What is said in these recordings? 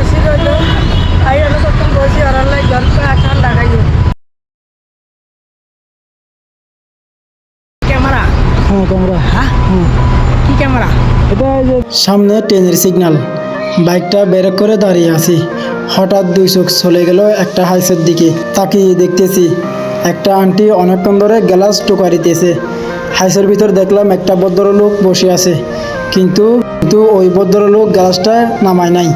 বসি রইল। আই হলো তখন বসি গল্প এখন ক্যামেরা? হ্যাঁ ক্যামেরা। হ্যাঁ? কি ক্যামেরা? এটা সামনে ট্রেনের সিগন্যাল বাইকটা বের করে দাঁড়িয়ে আছি। হঠাৎ দুই চোখ চলে গেল একটা হাইসের দিকে। তাকিয়ে দেখতেছি একটা আন্টি অনেকক্ষণ ধরে গ্লাস টোকারিতেছে। হাইসের ভিতর দেখলাম একটা ভদ্রলোক বসে আছে। কিন্তু কিন্তু ওই ভদ্রলোক গ্লাসটা নামায় নাই।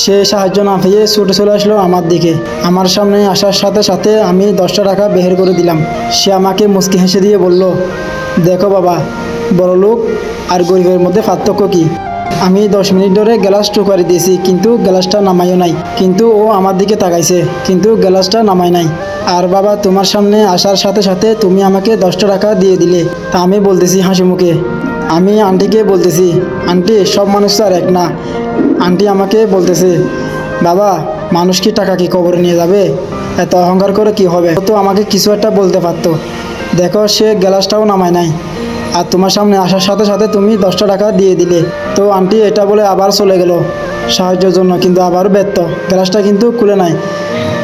সে সাহায্য না পেয়ে ছুটে চলে আসলো আমার দিকে। আমার সামনে আসার সাথে সাথে আমি দশটা টাকা বের করে দিলাম। সে আমাকে মুচকি হেসে দিয়ে বলল, দেখো বাবা, বড় লোক আর গরিবের মধ্যে পার্থক্য কি? আমি দশ মিনিট ধরে গ্লাস টুকারি দিয়েছি, কিন্তু গ্লাসটা নামাইও নাই। কিন্তু ও আমার দিকে তাকাইছে, কিন্তু গ্লাসটা নামাই নাই। আর বাবা, তোমার সামনে আসার সাথে সাথে তুমি আমাকে দশটা টাকা দিয়ে দিলে। তা আমি বলতেছি হাসি মুখে। আমি আন্টিকে বলতেছি, আন্টি, সব মানুষ আর এক না। আন্টি আমাকে বলতেছে, বাবা, মানুষ কি টাকা কি কবরে নিয়ে যাবে? এত অহংকার করে কি হবে? তো আমাকে কিছু একটা বলতে পারতো। দেখো, সে গ্লাসটাও নামায় নাই। আর তোমার সামনে আসার সাথে সাথে তুমি দশটা টাকা দিয়ে দিলে। তো আন্টি এটা বলে আবার চলে গেল। সাহায্যের জন্য কিন্তু আবার ব্যর্থ। গ্লাসটা কিন্তু খুলে নাই।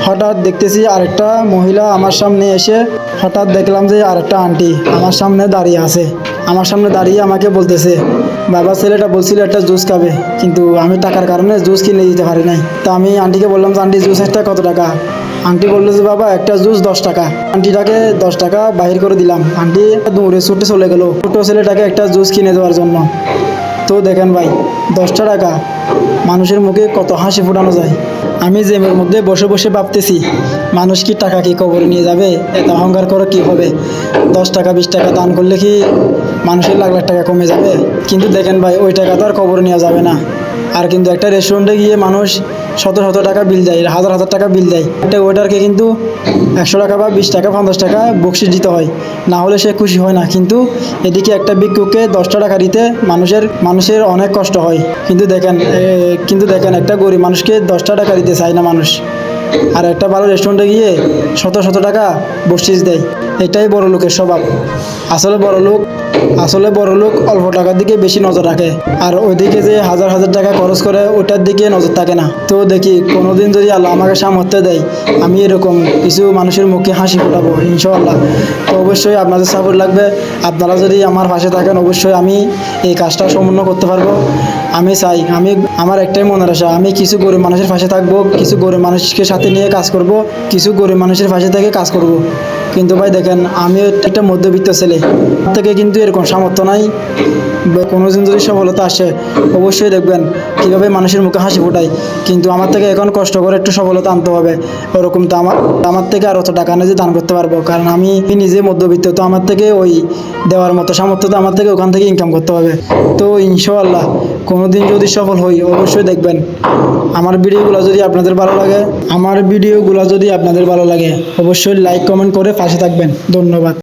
হঠাৎ দেখতেছি আরেকটা মহিলা আমার সামনে এসে হঠাৎ দেখলাম যে আরেকটা আন্টি আমার সামনে দাঁড়িয়ে আছে। আমার সামনে দাঁড়িয়ে আমাকে বলতেছে, বাবা, ছেলেটা বলছিল একটা জুস খাবে, কিন্তু আমি টাকার কারণে জুস কিনে দিতে পারি নাই। তো আমি আন্টিকে বললাম যে আন্টি জুস একটা কত টাকা? আন্টি বলল যে, বাবা, একটা জুস দশ টাকা। আন্টিটাকে দশ টাকা বাহির করে দিলাম। আন্টি দৌড়ে ছুটে চলে গেলো ছোটো ছেলেটাকে একটা জুস কিনে দেওয়ার জন্য। তো দেখেন ভাই, দশটা টাকা, মানুষের মুখে কত হাসি ফোটানো যায়। আমি জেমের মধ্যে বসে বসে ভাবতেছি, মানুষ কি টাকা কি কবরে নিয়ে যাবে, এত অহংকার করে কি হবে? দশ টাকা, বিশ টাকা দান করলে কি মানুষের লাখ লাখ টাকা কমে যাবে। কিন্তু দেখেন ভাই, ওই টাকা তো আর কবরে নেওয়া যাবে না। আর কিন্তু একটা রেস্টুরেন্টে গিয়ে মানুষ শত শত টাকা বিল দেয়, হাজার হাজার টাকা বিল দেয়। একটা ওয়েটারকে কিন্তু একশো টাকা বা বিশ টাকা, পঞ্চাশ টাকা বকশিস দিতে হয়। না হলে সে খুশি হয় না। কিন্তু এদিকে একটা ভিক্ষুককে দশটা টাকা দিতে মানুষের মানুষের অনেক কষ্ট হয়। কিন্তু দেখেন কিন্তু দেখেন একটা গরিব মানুষকে দশটা টাকা দিতে চায় না মানুষ। আর একটা ভালো রেস্টুরেন্টে গিয়ে শত শত টাকা বকশিস দেয়। এটাই বড় লোকের স্বভাব। আসলে বড় লোক আসলে বড় লোক অল্প টাকার দিকে বেশি নজর রাখে। আর ওইদিকে যে হাজার হাজার টাকা খরচ করে ওটার দিকে নজর থাকে না। তো দেখি, কোনোদিন যদি আল্লাহ আমাকে সামর্থ্য দেয়, আমি এরকম কিছু মানুষের মুখে হাসি ফোটাবো, ইনশাআল্লাহ। তো অবশ্যই আপনাদের সাপোর্ট লাগবে। আপনারা যদি আমার পাশে থাকেন, অবশ্যই আমি এই কাজটা সম্পূর্ণ করতে পারব। আমি চাই, আমি, আমার একটাই মনের আশা আমি কিছু গরিব মানুষের পাশে থাকব, কিছু গরিব মানুষকে সাথে নিয়ে কাজ করব, কিছু গরিব মানুষের পাশে থেকে কাজ করব। কিন্তু ভাই দেখেন আমি একটা মধ্যবিত্ত ছেলে। থেকে কিন্তু এরকম সামর্থ্য নাই। কোনো দিন যদি সফলতা আসে, অবশ্যই দেখবেন কীভাবে মানুষের মুখে হাসি ফোটাই কিন্তু আমার থেকে এখন কষ্ট করে একটু সফলতা আনতে হবে। ওরকম তো আমার আমার থেকে আর অত টাকা নিয়ে দান করতে পারব। কারণ আমি নিজে মধ্যবিত্ত, তো আমার থেকে ওই দেওয়ার মতো সামর্থ্য তো আমার থেকে ওখান থেকে ইনকাম করতে হবে। তো ইনশাআল্লাহ কোনোদিন যদি সফল হই, অবশ্যই দেখবেন। আমার ভিডিওগুলো যদি আপনাদের ভালো লাগে, আমার ভিডিওগুলো যদি আপনাদের ভালো লাগে, অবশ্যই লাইক কমেন্ট করে পাশে থাকবেন। ধন্যবাদ।